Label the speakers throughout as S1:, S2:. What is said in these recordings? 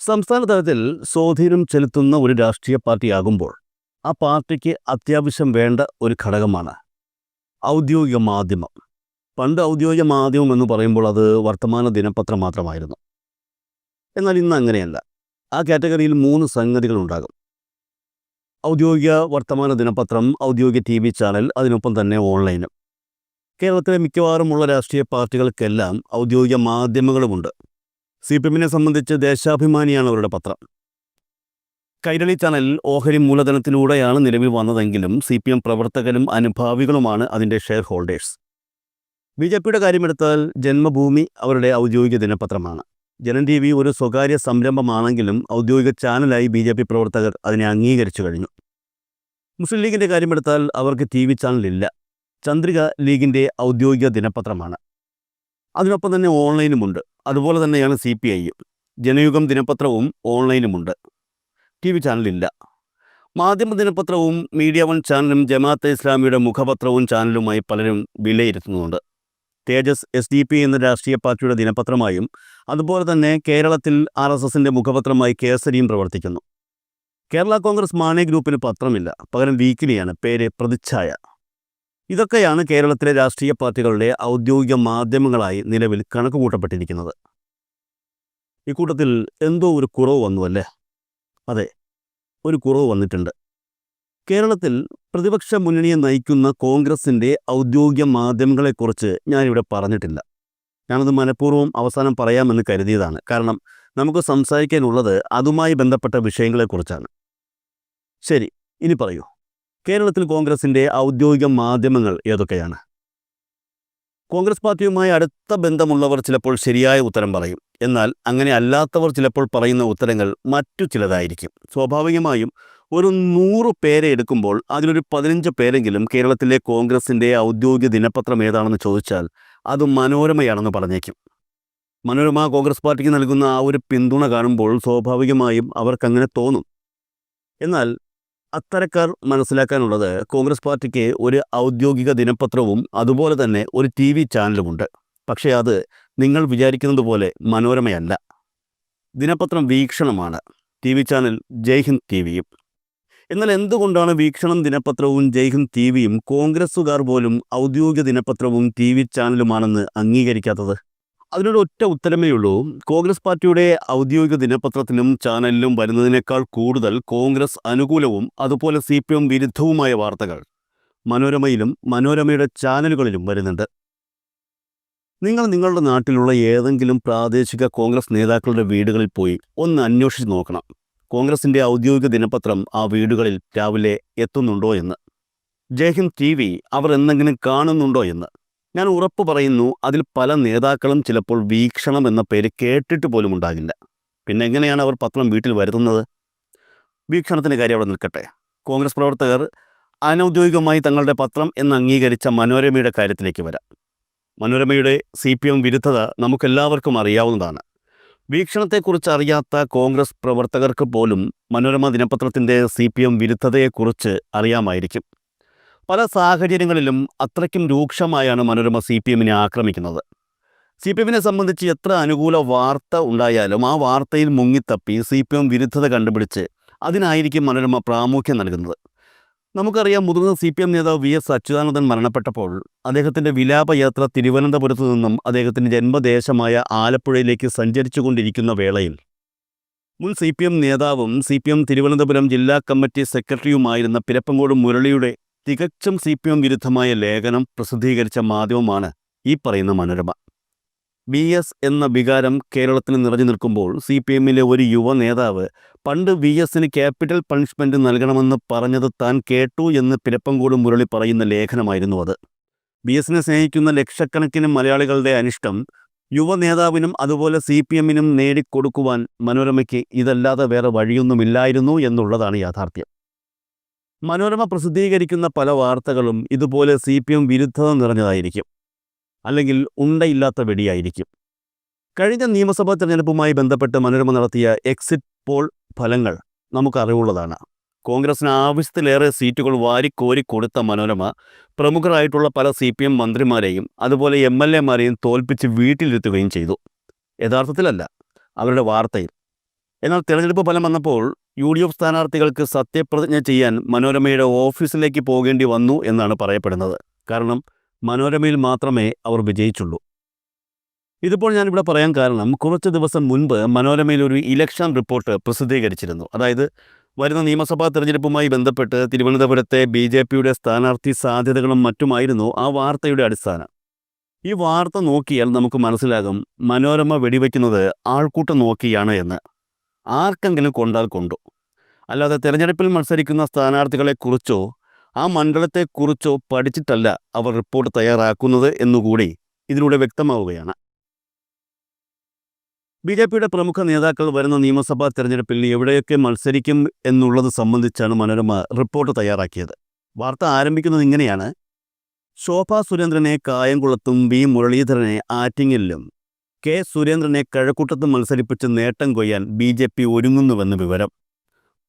S1: സംസ്ഥാന തലത്തിൽ സ്വാധീനം ചെലുത്തുന്ന ഒരു രാഷ്ട്രീയ പാർട്ടിയാകുമ്പോൾ ആ പാർട്ടിക്ക് അത്യാവശ്യം വേണ്ട ഒരു ഘടകമാണ് ഔദ്യോഗിക മാധ്യമം. പണ്ട് ഔദ്യോഗിക മാധ്യമം എന്ന് പറയുമ്പോൾ അത് വർത്തമാന ദിനപത്രം മാത്രമായിരുന്നു. എന്നാൽ ഇന്ന് അങ്ങനെയല്ല. ആ കാറ്റഗറിയിൽ മൂന്ന് സംഗതികൾ ഉണ്ടാകും ഔദ്യോഗിക വർത്തമാന ദിനപത്രം ഔദ്യോഗിക ടി വി ചാനൽ അതിനൊപ്പം തന്നെ ഓൺലൈനും. കേരളത്തിലെ മിക്കവാറുമുള്ള രാഷ്ട്രീയ പാർട്ടികൾക്കെല്ലാം ഔദ്യോഗിക മാധ്യമങ്ങളുമുണ്ട്. സി പി എമ്മിനെ സംബന്ധിച്ച് ദേശാഭിമാനിയാണ് അവരുടെ പത്രം. കൈരളി ചാനൽ ഓഹരി മൂലധനത്തിലൂടെയാണ് നിലവിൽ വന്നതെങ്കിലും സി പി എം പ്രവർത്തകരും അനുഭാവികളുമാണ് അതിന്റെ ഷെയർ ഹോൾഡേഴ്സ്. ബി ജെ പിയുടെ കാര്യമെടുത്താൽ ജന്മഭൂമി അവരുടെ ഔദ്യോഗിക ദിനപത്രമാണ്. ജനൻ ടി വി ഒരു സ്വകാര്യ സംരംഭമാണെങ്കിലും ഔദ്യോഗിക ചാനലായി ബി ജെ പി പ്രവർത്തകർ അതിനെ അംഗീകരിച്ചു കഴിഞ്ഞു. മുസ്ലിം ലീഗിന്റെ കാര്യമെടുത്താൽ അവർക്ക് ടി വി ചാനലില്ല ചന്ദ്രിക ലീഗിന്റെ ഔദ്യോഗിക ദിനപത്രമാണ്. അതിനൊപ്പം തന്നെ ഓൺലൈനുമുണ്ട്. അതുപോലെ തന്നെയാണ് സി പി ഐയും ജനയുഗം ദിനപത്രവും ഓൺലൈനുമുണ്ട്. ടി വി ചാനലില്ല. മാധ്യമ ദിനപത്രവും മീഡിയ വൺ ചാനലും ജമാഅത്തെ ഇസ്ലാമിയുടെ മുഖപത്രവും ചാനലുമായി പലരും വിലയിരുത്തുന്നുണ്ട്. തേജസ് എസ് ഡി പി എന്ന രാഷ്ട്രീയ പാർട്ടിയുടെ ദിനപത്രമായും അതുപോലെ തന്നെ കേരളത്തിൽ ആർ എസ് എസിന്റെ മുഖപത്രമായി കേസരിയും പ്രവർത്തിക്കുന്നു. കേരള കോൺഗ്രസ് മാണി ഗ്രൂപ്പിന് പത്രമില്ല. പകരം വീക്കിലിയാണ്. പേര് പ്രതിച്ഛായ. ഇതൊക്കെയാണ് കേരളത്തിലെ രാഷ്ട്രീയ പാർട്ടികളുടെ ഔദ്യോഗിക മാധ്യമങ്ങളായി നിലവിൽ കണക്കുകൂട്ടപ്പെട്ടിരിക്കുന്നത്. ഇക്കൂട്ടത്തിൽ എന്തോ ഒരു കുറവ് വന്നു അല്ലേ അതെ ഒരു കുറവ് വന്നിട്ടുണ്ട്. കേരളത്തിൽ പ്രതിപക്ഷ മുന്നണിയെ നയിക്കുന്ന കോൺഗ്രസിന്റെ ഔദ്യോഗിക മാധ്യമങ്ങളെക്കുറിച്ച് ഞാനിവിടെ പറഞ്ഞിട്ടില്ല. ഞാനത് മനഃപൂർവം അവസാനം പറയാമെന്ന് കരുതിയതാണ്. കാരണം നമുക്ക് സംസാരിക്കാനുള്ളത് അതുമായി ബന്ധപ്പെട്ട വിഷയങ്ങളെക്കുറിച്ചാണ്. ശരി ഇനി പറയൂ. കേരളത്തിൽ കോൺഗ്രസിന്റെ ഔദ്യോഗിക മാധ്യമങ്ങൾ ഏതൊക്കെയാണ്? കോൺഗ്രസ് പാർട്ടിയുമായി അടുത്ത ബന്ധമുള്ളവർ ചിലപ്പോൾ ശരിയായ ഉത്തരം പറയും. എന്നാൽ അങ്ങനെ അല്ലാത്തവർ ചിലപ്പോൾ പറയുന്ന ഉത്തരങ്ങൾ മറ്റു ചിലതായിരിക്കും. സ്വാഭാവികമായും ഒരു നൂറ് പേരെ എടുക്കുമ്പോൾ അതിലൊരു പതിനഞ്ച് പേരെങ്കിലും കേരളത്തിലെ കോൺഗ്രസിന്റെ ഔദ്യോഗിക ദിനപത്രം ഏതാണെന്ന് ചോദിച്ചാൽ അത് മനോരമയാണെന്ന് പറഞ്ഞേക്കും. മനോരമ കോൺഗ്രസ് പാർട്ടിക്ക് നൽകുന്ന ആ ഒരു പിന്തുണ കാണുമ്പോൾ സ്വാഭാവികമായും അവർക്കങ്ങനെ തോന്നും. എന്നാൽ അത്തരക്കാർ മനസ്സിലാക്കാനുള്ളത് കോൺഗ്രസ് പാർട്ടിക്ക് ഒരു ഔദ്യോഗിക ദിനപത്രവും അതുപോലെ തന്നെ ഒരു ടി വി ചാനലുമുണ്ട്. പക്ഷേ അത് നിങ്ങൾ വിചാരിക്കുന്നത് പോലെ മനോരമയല്ല. ദിനപത്രം വീക്ഷണമാണ്. T V channel Jaihind T വിയും. എന്നാൽ എന്തുകൊണ്ടാണ് വീക്ഷണം ദിനപത്രവും ജയ്ഹിന്ദ് ടി വിയും കോൺഗ്രസ്സുകാർ പോലും ഔദ്യോഗിക ദിനപത്രവും ടി വി ചാനലുമാണെന്ന് അംഗീകരിക്കാത്തത്? അതിനൊരു ഒറ്റ ഉത്തരമേ ഉള്ളൂ. കോൺഗ്രസ് പാർട്ടിയുടെ ഔദ്യോഗിക ദിനപത്രത്തിനും ചാനലിലും വരുന്നതിനേക്കാൾ കൂടുതൽ കോൺഗ്രസ് അനുകൂലവും അതുപോലെ സി പി എം വിരുദ്ധവുമായ വാർത്തകൾ മനോരമയിലും മനോരമയുടെ ചാനലുകളിലും വരുന്നുണ്ട്. നിങ്ങൾ നിങ്ങളുടെ നാട്ടിലുള്ള ഏതെങ്കിലും പ്രാദേശിക കോൺഗ്രസ് നേതാക്കളുടെ വീടുകളിൽ പോയി ഒന്ന് അന്വേഷിച്ച് നോക്കണം. കോൺഗ്രസിന്റെ ഔദ്യോഗിക ദിനപത്രം ആ വീടുകളിൽ രാവിലെ എത്തുന്നുണ്ടോ എന്ന്. ജയ്ഹിന്ദ് ടി വി അവർ എന്തെങ്കിലും കാണുന്നുണ്ടോ എന്ന്. ഞാൻ ഉറപ്പ് പറയുന്നു അതിൽ പല നേതാക്കളും ചിലപ്പോൾ വീക്ഷണം എന്ന പേര് കേട്ടിട്ട് പോലും ഉണ്ടാകില്ല. പിന്നെ എങ്ങനെയാണ് അവർ പത്രം വീട്ടിൽ വരുത്തുന്നത്? വീക്ഷണത്തിന്റെ കാര്യം അവിടെ നിൽക്കട്ടെ. കോൺഗ്രസ് പ്രവർത്തകർ അനൗദ്യോഗികമായി തങ്ങളുടെ പത്രം എന്ന് അംഗീകരിച്ച മനോരമയുടെ കാര്യത്തിലേക്ക് വരാം. മനോരമയുടെ സി പി എം വിരുദ്ധത നമുക്കെല്ലാവർക്കും അറിയാവുന്നതാണ്. വീക്ഷണത്തെക്കുറിച്ച് അറിയാത്ത കോൺഗ്രസ് പ്രവർത്തകർക്ക് പോലും മനോരമ ദിനപത്രത്തിന്റെ സി പി എം വിരുദ്ധതയെക്കുറിച്ച് അറിയാമായിരിക്കും. പല സാഹചര്യങ്ങളിലും അത്രയ്ക്കും രൂക്ഷമായാണ് മനോരമ സി പി എമ്മിനെ ആക്രമിക്കുന്നത്. സി പി എമ്മിനെ സംബന്ധിച്ച് എത്ര അനുകൂല വാർത്ത ഉണ്ടായാലും ആ വാർത്തയിൽ മുങ്ങിത്തപ്പി സി പി എം വിരുദ്ധത കണ്ടുപിടിച്ച് അതിനായിരിക്കും മനോരമ പ്രാമുഖ്യം നൽകുന്നത്. നമുക്കറിയാം മുതിർന്ന സി പി എം നേതാവ് വി എസ് അച്യുതാനന്ദൻ മരണപ്പെട്ടപ്പോൾ അദ്ദേഹത്തിന്റെ വിലാപയാത്ര തിരുവനന്തപുരത്തു നിന്നും അദ്ദേഹത്തിന്റെ ജന്മദേശമായ ആലപ്പുഴയിലേക്ക് സഞ്ചരിച്ചു കൊണ്ടിരിക്കുന്ന വേളയിൽ മുൻ സി പി എം നേതാവും സി പി എം തിരുവനന്തപുരം ജില്ലാ കമ്മിറ്റി സെക്രട്ടറിയുമായിരുന്ന പിരപ്പങ്കോട് മുരളിയുടെ തികച്ചും സി പി എം വിരുദ്ധമായ ലേഖനം പ്രസിദ്ധീകരിച്ച മാധ്യമമാണ് ഈ പറയുന്ന മനോരമ. ബി എസ് എന്ന വികാരം കേരളത്തിൽ നിറഞ്ഞു നിൽക്കുമ്പോൾ സി പി എമ്മിലെ ഒരു യുവ നേതാവ് പണ്ട് വി എസിന് ക്യാപിറ്റൽ പണിഷ്മെന്റ് നൽകണമെന്ന് പറഞ്ഞത് താൻ കേട്ടു എന്ന് പിരപ്പങ്കോട് മുരളി പറയുന്ന ലേഖനമായിരുന്നു അത്. ബി എസിനെ സ്നേഹിക്കുന്ന ലക്ഷക്കണക്കിന് മലയാളികളുടെ അനിഷ്ടം യുവ നേതാവിനും അതുപോലെ സി പി എമ്മിനും നേടിക്കൊടുക്കുവാൻ മനോരമയ്ക്ക് ഇതല്ലാതെ വേറെ വഴിയൊന്നുമില്ലായിരുന്നു എന്നുള്ളതാണ് യാഥാർത്ഥ്യം. മനോരമ പ്രസിദ്ധീകരിക്കുന്ന പല വാർത്തകളും ഇതുപോലെ സി പി എം വിരുദ്ധത നിറഞ്ഞതായിരിക്കും. അല്ലെങ്കിൽ ഉണ്ടയില്ലാത്ത വെടിയായിരിക്കും. കഴിഞ്ഞ നിയമസഭാ തെരഞ്ഞെടുപ്പുമായി ബന്ധപ്പെട്ട് മനോരമ നടത്തിയ എക്സിറ്റ് പോൾ ഫലങ്ങൾ നമുക്കറിവുള്ളതാണ്. കോൺഗ്രസിന് ആവശ്യത്തിലേറെ സീറ്റുകൾ വാരിക്കോരി കൊടുത്ത മനോരമ പ്രമുഖരായിട്ടുള്ള പല സി പി എം മന്ത്രിമാരെയും അതുപോലെ എം എൽ എമാരെയും തോൽപ്പിച്ച് വീട്ടിലിരുത്തുകയും ചെയ്തു. യഥാർത്ഥത്തിലല്ല അവരുടെ വാർത്തയിൽ. എന്നാൽ തെരഞ്ഞെടുപ്പ് ഫലം വന്നപ്പോൾ യു ഡി എഫ് സ്ഥാനാർത്ഥികൾക്ക് സത്യപ്രതിജ്ഞ ചെയ്യാൻ മനോരമയുടെ ഓഫീസിലേക്ക് പോകേണ്ടി വന്നു എന്നാണ് പറയപ്പെടുന്നത്. കാരണം മനോരമയിൽ മാത്രമേ അവർ വിജയിച്ചുള്ളൂ. ഇതിപ്പോൾ ഞാനിവിടെ പറയാൻ കാരണം കുറച്ച് ദിവസം മുൻപ് മനോരമയിൽ ഒരു ഇലക്ഷൻ റിപ്പോർട്ട് പ്രസിദ്ധീകരിച്ചിരുന്നു. അതായത് വരുന്ന നിയമസഭാ തെരഞ്ഞെടുപ്പുമായി ബന്ധപ്പെട്ട് തിരുവനന്തപുരത്തെ ബി ജെ പിയുടെ സ്ഥാനാർത്ഥി സാധ്യതകളും മറ്റുമായിരുന്നു ആ വാർത്തയുടെ അടിസ്ഥാനം. ഈ വാർത്ത നോക്കിയാൽ നമുക്ക് മനസ്സിലാകും മനോരമ വെടിവെക്കുന്നത് ആൾക്കൂട്ടം നോക്കിയാണ് എന്ന്. ആർക്കെങ്കിലും കൊണ്ടാൽ കൊണ്ടു? അല്ലാതെ തിരഞ്ഞെടുപ്പിൽ മത്സരിക്കുന്ന സ്ഥാനാർത്ഥികളെക്കുറിച്ചോ ആ മണ്ഡലത്തെക്കുറിച്ചോ പഠിച്ചിട്ടല്ല അവർ റിപ്പോർട്ട് തയ്യാറാക്കുന്നത് എന്നുകൂടി ഇതിലൂടെ വ്യക്തമാവുകയാണ്. ബി ജെ പിയുടെ പ്രമുഖ നേതാക്കൾ വരുന്ന നിയമസഭാ തെരഞ്ഞെടുപ്പിൽ എവിടെയൊക്കെ മത്സരിക്കും എന്നുള്ളത് സംബന്ധിച്ചാണ് മനോരമ റിപ്പോർട്ട് തയ്യാറാക്കിയത്. വാർത്ത ആരംഭിക്കുന്നത് ഇങ്ങനെയാണ്. ശോഭാ സുരേന്ദ്രനെ കായംകുളത്തും വി മുരളീധരനെ ആറ്റിങ്ങലിലും കെ. സുരേന്ദ്രനെ കഴക്കൂട്ടത്ത് മത്സരിപ്പിച്ച് നേട്ടം കൊയ്യാൻ ബി ജെ പി ഒരുങ്ങുന്നുവെന്ന് വിവരം.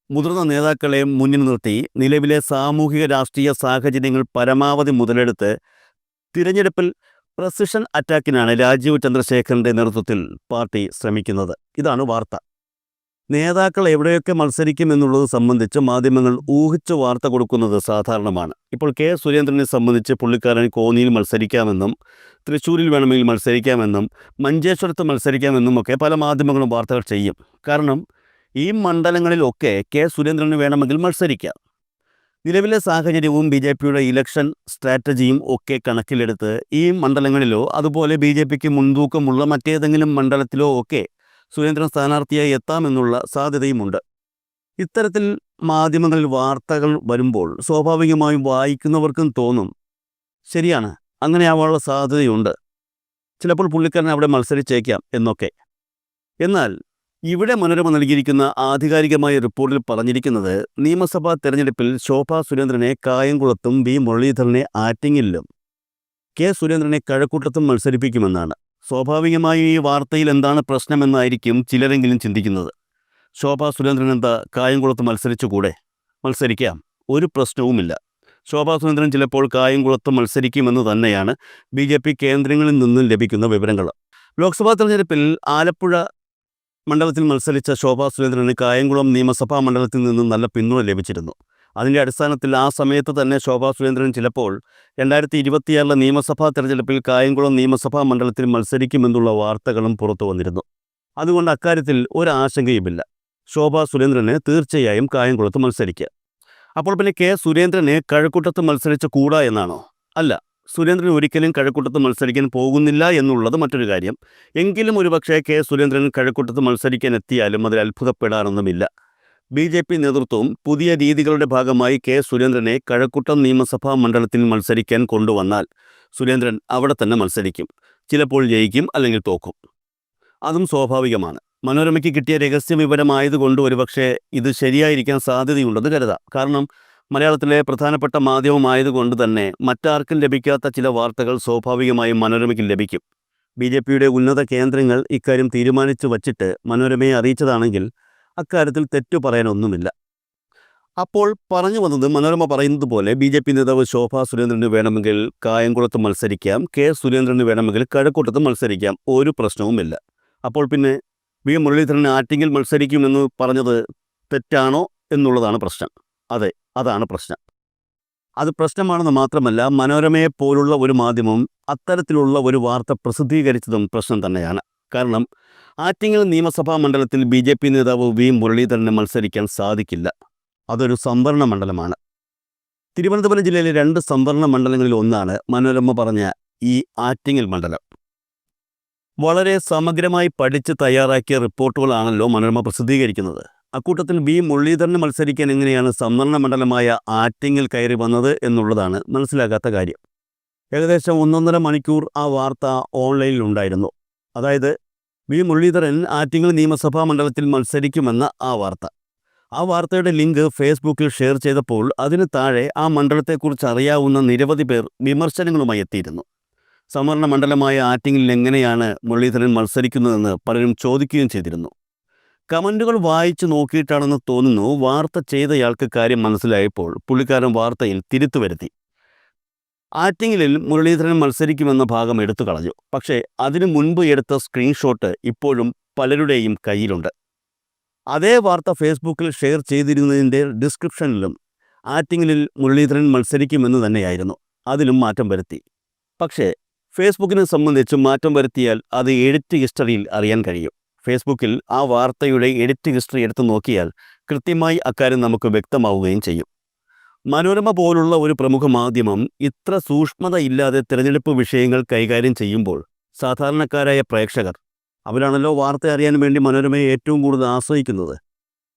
S1: മുതിർന്ന നേതാക്കളെ മുന്നിൽ നിർത്തി നിലവിലെ സാമൂഹിക രാഷ്ട്രീയ സാഹചര്യങ്ങൾ പരമാവധി മുതലെടുത്ത് തിരഞ്ഞെടുപ്പിൽ പ്രസിഷൻ അറ്റാക്കിനാണ് രാജീവ് ചന്ദ്രശേഖരന്റെ നേതൃത്വത്തിൽ പാർട്ടി ശ്രമിക്കുന്നത്. ഇതാണ് വാർത്ത. നേതാക്കൾ എവിടെയൊക്കെ മത്സരിക്കും എന്നുള്ളത് സംബന്ധിച്ച് മാധ്യമങ്ങൾ ഊഹിച്ച് വാർത്ത കൊടുക്കുന്നത് സാധാരണമാണ്. ഇപ്പോൾ കെ സുരേന്ദ്രനെ സംബന്ധിച്ച് പുള്ളിക്കാരൻ കോന്നിയിൽ മത്സരിക്കാമെന്നും തൃശ്ശൂരിൽ വേണമെങ്കിൽ മത്സരിക്കാമെന്നും മഞ്ചേശ്വരത്ത് മത്സരിക്കാമെന്നും ഒക്കെ പല മാധ്യമങ്ങളും വാർത്തകൾ ചെയ്യും. കാരണം ഈ മണ്ഡലങ്ങളിലൊക്കെ കെ സുരേന്ദ്രന് വേണമെങ്കിൽ മത്സരിക്കാം. നിലവിലെ സാഹചര്യവും ബി ജെ പിയുടെ ഇലക്ഷൻ സ്ട്രാറ്റജിയും ഒക്കെ കണക്കിലെടുത്ത് ഈ മണ്ഡലങ്ങളിലോ അതുപോലെ ബി ജെ പിക്ക് മുൻതൂക്കമുള്ള മറ്റേതെങ്കിലും മണ്ഡലത്തിലോ ഒക്കെ സുരേന്ദ്രൻ സ്ഥാനാർത്ഥിയായി എത്താമെന്നുള്ള സാധ്യതയുമുണ്ട്. ഇത്തരത്തിൽ മാധ്യമങ്ങളിൽ വാർത്തകൾ വരുമ്പോൾ സ്വാഭാവികമായും വായിക്കുന്നവർക്കും തോന്നും ശരിയാണ് അങ്ങനെ ആവാനുള്ള സാധ്യതയുണ്ട്. ചിലപ്പോൾ പുള്ളിക്കാരൻ അവിടെ മത്സരിച്ചേക്കാം എന്നൊക്കെ. എന്നാൽ ഇവിടെ മനോരമ നൽകിയിരിക്കുന്ന ആധികാരികമായ റിപ്പോർട്ടിൽ പറഞ്ഞിരിക്കുന്നത് നിയമസഭാ തെരഞ്ഞെടുപ്പിൽ ശോഭാ സുരേന്ദ്രനെ കായംകുളത്തും ബി മുരളീധരനെ ആറ്റിങ്ങിലും കെ സുരേന്ദ്രനെ കഴക്കൂട്ടത്തും മത്സരിപ്പിക്കുമെന്നാണ്. സ്വാഭാവികമായും ഈ വാർത്തയിൽ എന്താണ് പ്രശ്നമെന്നായിരിക്കും ചിലരെങ്കിലും ചിന്തിക്കുന്നത്. ശോഭ സുരേന്ദ്രൻ എന്താ കായംകുളത്ത് മത്സരിച്ചുകൂടെ? മത്സരിക്കാം. ഒരു പ്രശ്നവുമില്ല. ശോഭാ സുരേന്ദ്രൻ ചിലപ്പോൾ കായംകുളത്ത് മത്സരിക്കുമെന്ന് തന്നെയാണ് ബി ജെ പി കേന്ദ്രങ്ങളിൽ നിന്നും ലഭിക്കുന്ന വിവരങ്ങൾ. ലോക്സഭാ തെരഞ്ഞെടുപ്പിൽ ആലപ്പുഴ മണ്ഡലത്തിൽ മത്സരിച്ച ശോഭാ സുരേന്ദ്രന് കായംകുളം നിയമസഭാ മണ്ഡലത്തിൽ നിന്നും നല്ല പിന്തുണ ലഭിച്ചിരുന്നു. അതിന്റെ അടിസ്ഥാനത്തിൽ ആ സമയത്ത് തന്നെ ശോഭാ സുരേന്ദ്രൻ ചിലപ്പോൾ രണ്ടായിരത്തി ഇരുപത്തിയാറിലെ നിയമസഭാ തെരഞ്ഞെടുപ്പിൽ കായംകുളം നിയമസഭാ മണ്ഡലത്തിൽ മത്സരിക്കുമെന്നുള്ള വാർത്തകളും പുറത്തു വന്നിരുന്നു. അതുകൊണ്ട് അക്കാര്യത്തിൽ ഒരാശങ്കയുമില്ല ശോഭാ സുരേന്ദ്രന് തീർച്ചയായും കായംകുളത്ത് മത്സരിക്കുക അപ്പോൾ പിന്നെ കെ സുരേന്ദ്രനെ കഴക്കൂട്ടത്ത് മത്സരിച്ച കൂടാ എന്നാണോ? അല്ല സുരേന്ദ്രൻ ഒരിക്കലും കഴക്കൂട്ടത്ത് മത്സരിക്കാൻ പോകുന്നില്ല എന്നുള്ളത് മറ്റൊരു കാര്യം. എങ്കിലും ഒരുപക്ഷേ കെ സുരേന്ദ്രൻ കഴക്കൂട്ടത്ത് മത്സരിക്കാൻ എത്തിയാലും അതിൽ അത്ഭുതപ്പെടാനൊന്നുമില്ല. ബി ജെ പി നേതൃത്വവും പുതിയ രീതികളുടെ ഭാഗമായി കെ സുരേന്ദ്രനെ കഴക്കൂട്ടം നിയമസഭാ മണ്ഡലത്തിൽ മത്സരിക്കാൻ കൊണ്ടുവന്നാൽ സുരേന്ദ്രൻ അവിടെ തന്നെ മത്സരിക്കും. ചിലപ്പോൾ ജയിക്കും അല്ലെങ്കിൽ തോക്കും. അതും സ്വാഭാവികമാണ്. മനോരമയ്ക്ക് കിട്ടിയ രഹസ്യ വിവരമായതുകൊണ്ട് ഒരുപക്ഷെ ഇത് ശരിയായിരിക്കാൻ സാധ്യതയുണ്ടെന്ന് കരുതാം. കാരണം മലയാളത്തിലെ പ്രധാനപ്പെട്ട മാധ്യമമായതുകൊണ്ട് തന്നെ മറ്റാർക്കും ലഭിക്കാത്ത ചില വാർത്തകൾ സ്വാഭാവികമായും മനോരമയ്ക്ക് ലഭിക്കും. ബി ജെ പിയുടെ ഉന്നത കേന്ദ്രങ്ങൾ ഇക്കാര്യം തീരുമാനിച്ചു വച്ചിട്ട് മനോരമയെ അറിയിച്ചതാണെങ്കിൽ അക്കാര്യത്തിൽ തെറ്റു പറയാനൊന്നുമില്ല. അപ്പോൾ പറഞ്ഞു വന്നത് മനോരമ പറയുന്നത് പോലെ ബി ജെ പി നേതാവ് ശോഭാ സുരേന്ദ്രന് വേണമെങ്കിൽ കായംകുളത്ത് മത്സരിക്കാം കെ സുരേന്ദ്രന് വേണമെങ്കിൽ കഴക്കൂട്ടത്ത് മത്സരിക്കാം ഒരു പ്രശ്നവുമില്ല. അപ്പോൾ പിന്നെ വി മുരളീധരൻ ആറ്റിങ്ങിൽ മത്സരിക്കുമെന്ന് പറഞ്ഞത് തെറ്റാണോ എന്നുള്ളതാണ് പ്രശ്നം. അതെ അതാണ് പ്രശ്നം. അത് പ്രശ്നമാണെന്ന് മാത്രമല്ല മനോരമയെ പോലുള്ള ഒരു മാധ്യമം അത്തരത്തിലുള്ള ഒരു വാർത്ത പ്രസിദ്ധീകരിച്ചതും പ്രശ്നം തന്നെയാണ്. കാരണം ആറ്റിങ്ങൽ നിയമസഭാ മണ്ഡലത്തിൽ ബി ജെ പി നേതാവ് വി മുരളീധരന് മത്സരിക്കാൻ സാധിക്കില്ല. അതൊരു സംവരണ മണ്ഡലമാണ്. തിരുവനന്തപുരം ജില്ലയിലെ രണ്ട് സംവരണ മണ്ഡലങ്ങളിൽ ഒന്നാണ് മനോരമ പറഞ്ഞ ഈ ആറ്റിങ്ങൽ മണ്ഡലം. വളരെ സമഗ്രമായി പഠിച്ച് തയ്യാറാക്കിയ റിപ്പോർട്ടുകളാണല്ലോ മനോരമ പ്രസിദ്ധീകരിക്കുന്നത്. അക്കൂട്ടത്തിൽ ബി മുരളീധരന് മത്സരിക്കാൻ എങ്ങനെയാണ് സംവരണ മണ്ഡലമായ ആറ്റിങ്ങൽ കയറി വന്നത് എന്നുള്ളതാണ് മനസ്സിലാകാത്ത കാര്യം. ഏകദേശം ഒന്നൊന്നര മണിക്കൂർ ആ വാർത്ത ഓൺലൈനിൽ ഉണ്ടായിരുന്നു. അതായത് വി മുരളീധരൻ ആറ്റിങ്ങൽ നിയമസഭാ മണ്ഡലത്തിൽ മത്സരിക്കുമെന്ന ആ വാർത്ത. ആ വാർത്തയുടെ ലിങ്ക് ഫേസ്ബുക്കിൽ ഷെയർ ചെയ്തപ്പോൾ അതിന് താഴെ ആ മണ്ഡലത്തെക്കുറിച്ച് അറിയാവുന്ന നിരവധി പേർ വിമർശനങ്ങളുമായി എത്തിയിരുന്നു. സംവരണ മണ്ഡലമായ ആറ്റിങ്ങിൽ എങ്ങനെയാണ് മുരളീധരൻ മത്സരിക്കുന്നതെന്ന് പലരും ചോദിക്കുകയും ചെയ്തിരുന്നു. കമന്റുകൾ വായിച്ചു നോക്കിയിട്ടാണെന്ന് തോന്നുന്നു വാർത്ത ചെയ്തയാൾക്ക് കാര്യം മനസ്സിലായപ്പോൾ പുള്ളിക്കാരൻ വാർത്തയിൽ തിരുത്തു വരുത്തി ആറ്റിങ്ങലിൽ മുരളീധരൻ മത്സരിക്കുമെന്ന ഭാഗം എടുത്തു കളഞ്ഞു. പക്ഷേ അതിനു മുൻപ് എടുത്ത സ്ക്രീൻഷോട്ട് ഇപ്പോഴും പലരുടെയും കയ്യിലുണ്ട്. അതേ വാർത്ത ഫേസ്ബുക്കിൽ ഷെയർ ചെയ്തിരുന്നതിന്റെ ഡിസ്ക്രിപ്ഷനിലും ആറ്റിങ്ങലിൽ മുരളീധരൻ മത്സരിക്കുമെന്ന് തന്നെയായിരുന്നു. അതിലും മാറ്റം വരുത്തി. പക്ഷേ ഫേസ്ബുക്കിനെ സംബന്ധിച്ച് മാറ്റം വരുത്തിയാൽ അത് എഡിറ്റ് ഹിസ്റ്ററിയിൽ അറിയാൻ കഴിയും. ഫേസ്ബുക്കിൽ ആ വാർത്തയുടെ എഡിറ്റ് ഹിസ്റ്ററി എടുത്തു നോക്കിയാൽ കൃത്യമായി അക്കാര്യം നമുക്ക് വ്യക്തമാവുകയും ചെയ്യും. മനോരമ പോലുള്ള ഒരു പ്രമുഖ മാധ്യമം ഇത്ര സൂക്ഷ്മത ഇല്ലാതെ തിരഞ്ഞെടുപ്പ് വിഷയങ്ങൾ കൈകാര്യം ചെയ്യുമ്പോൾ സാധാരണക്കാരായ പ്രേക്ഷകർ അവരാണല്ലോ വാർത്ത അറിയാൻ വേണ്ടി മനോരമയെ ഏറ്റവും കൂടുതൽ ആശ്രയിക്കുന്നത്.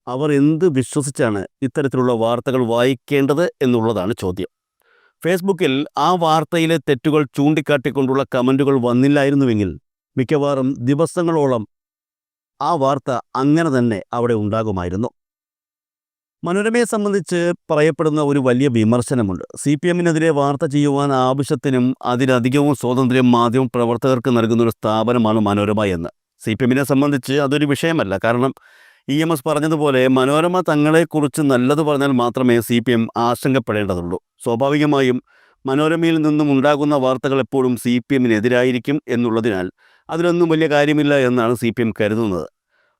S1: അവർ എന്ത് വിശ്വസിച്ചാണ് ഇത്തരത്തിലുള്ള വാർത്തകൾ വായിക്കേണ്ടത് എന്നുള്ളതാണ് ചോദ്യം. ഫേസ്ബുക്കിൽ ആ വാർത്തയിലെ തെറ്റുകൾ ചൂണ്ടിക്കാട്ടിക്കൊണ്ടുള്ള കമന്റുകൾ വന്നില്ലായിരുന്നുവെങ്കിൽ മിക്കവാറും ദിവസങ്ങളോളം ആ വാർത്ത അങ്ങനെ തന്നെ അവിടെ ഉണ്ടാകുമായിരുന്നു. മനോരമയെ സംബന്ധിച്ച് പറയപ്പെടുന്ന ഒരു വലിയ വിമർശനമുണ്ട്. സി പി എമ്മിനെതിരെ വാർത്ത ചെയ്യുവാൻ ആവശ്യത്തിനും അതിലധികവും സ്വാതന്ത്ര്യം മാധ്യമ പ്രവർത്തകർക്ക് നൽകുന്ന ഒരു സ്ഥാപനമാണ് മനോരമ എന്ന്. സി പി എമ്മിനെ സംബന്ധിച്ച് അതൊരു വിഷയമല്ല. കാരണം ഇ എം എസ് പറഞ്ഞതുപോലെ മനോരമ തങ്ങളെക്കുറിച്ച് നല്ലത് പറഞ്ഞാൽ മാത്രമേ സി പി എം ആശങ്കപ്പെടേണ്ടതുള്ളൂ. സ്വാഭാവികമായും മനോരമയിൽ നിന്നും ഉണ്ടാകുന്ന വാർത്തകൾ എപ്പോഴും സി പി എമ്മിനെതിരായിരിക്കും എന്നുള്ളതിനാൽ അതിലൊന്നും വലിയ കാര്യമില്ല എന്നാണ് സി പി എം കരുതുന്നത്.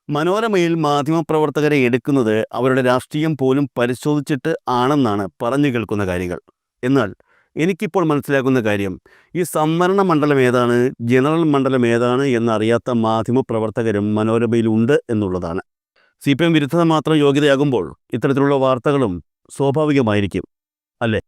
S1: മനോരമയിൽ മാധ്യമപ്രവർത്തകരെ എടുക്കുന്നത് അവരുടെ രാഷ്ട്രീയം പോലും പരിശോധിച്ചിട്ട് ആണെന്നാണ് പറഞ്ഞു കേൾക്കുന്ന കാര്യങ്ങൾ. എന്നാൽ എനിക്കിപ്പോൾ മനസ്സിലാക്കുന്ന കാര്യം ഈ സംവരണ മണ്ഡലം ഏതാണ് ജനറൽ മണ്ഡലം ഏതാണ് എന്നറിയാത്ത മാധ്യമപ്രവർത്തകരും മനോരമയിലുണ്ട് എന്നുള്ളതാണ്. സി പി എം വിരുദ്ധത മാത്രം യോഗ്യതയാകുമ്പോൾ ഇത്തരത്തിലുള്ള വാർത്തകളും സ്വാഭാവികമായിരിക്കും അല്ലേ?